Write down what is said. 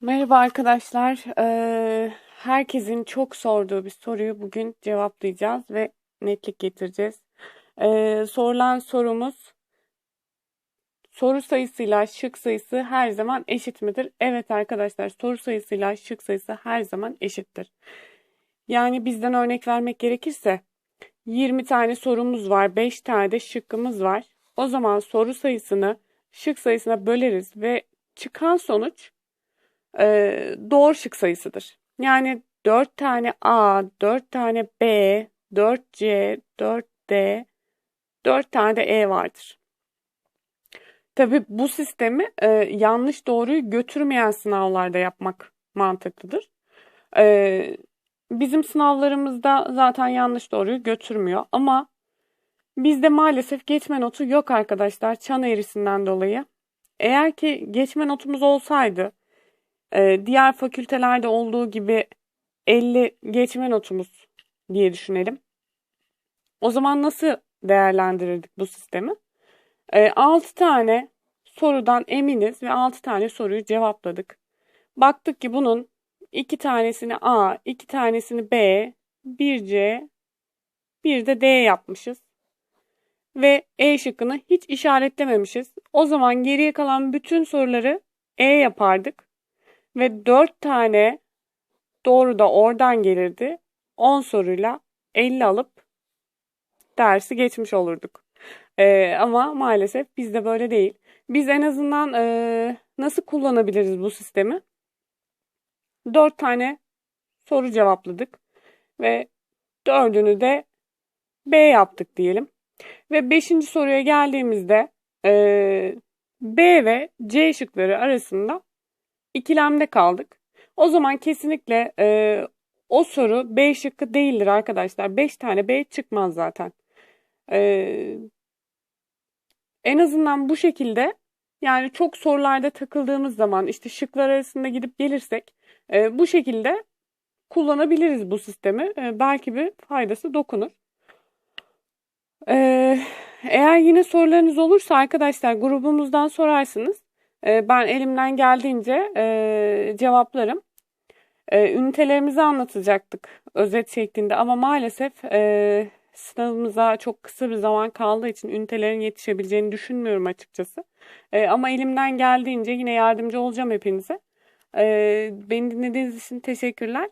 Merhaba arkadaşlar. Ee, herkesin çok sorduğu bir soruyu bugün cevaplayacağız ve netlik getireceğiz. Ee, sorulan sorumuz soru sayısıyla şık sayısı her zaman eşit midir? Evet arkadaşlar soru sayısıyla şık sayısı her zaman eşittir. Yani bizden örnek vermek gerekirse 20 tane sorumuz var, 5 tane de şıkkımız var. O zaman soru sayısını şık sayısına böleriz ve çıkan sonuç e, doğru şık sayısıdır. Yani 4 tane A, 4 tane B, 4C, 4D, 4 tane de E vardır. Tabii bu sistemi e, yanlış doğruyu götürmeyen sınavlarda yapmak mantıklıdır. E, bizim sınavlarımızda zaten yanlış doğruyu götürmüyor ama bizde maalesef geçme notu yok arkadaşlar çan eğrisinden dolayı. Eğer ki geçme notumuz olsaydı ee, diğer fakültelerde olduğu gibi 50 geçme notumuz diye düşünelim. O zaman nasıl değerlendirirdik bu sistemi? Ee, 6 tane sorudan eminiz ve 6 tane soruyu cevapladık. Baktık ki bunun 2 tanesini A, 2 tanesini B, 1 C, bir de D yapmışız. Ve E şıkkını hiç işaretlememişiz. O zaman geriye kalan bütün soruları E yapardık. Ve 4 tane doğru da oradan gelirdi. 10 soruyla 50 alıp dersi geçmiş olurduk. Ee, ama maalesef bizde böyle değil. Biz en azından e, nasıl kullanabiliriz bu sistemi? 4 tane soru cevapladık ve dördünü de B yaptık diyelim. Ve 5. soruya geldiğimizde e, B ve C şıkları arasında ikilemde kaldık. O zaman kesinlikle e, o soru B şıkkı değildir arkadaşlar. 5 tane B çıkmaz zaten. E, en azından bu şekilde yani çok sorularda takıldığımız zaman işte şıklar arasında gidip gelirsek e, bu şekilde kullanabiliriz bu sistemi. E, belki bir faydası dokunur. E, eğer yine sorularınız olursa arkadaşlar grubumuzdan sorarsınız. Ee, ben elimden geldiğince e, cevaplarım. E, ünitelerimizi anlatacaktık özet şeklinde ama maalesef e, sınavımıza çok kısa bir zaman kaldığı için ünitelerin yetişebileceğini düşünmüyorum açıkçası. E, ama elimden geldiğince yine yardımcı olacağım hepinize. Beni dinlediğiniz için teşekkürler.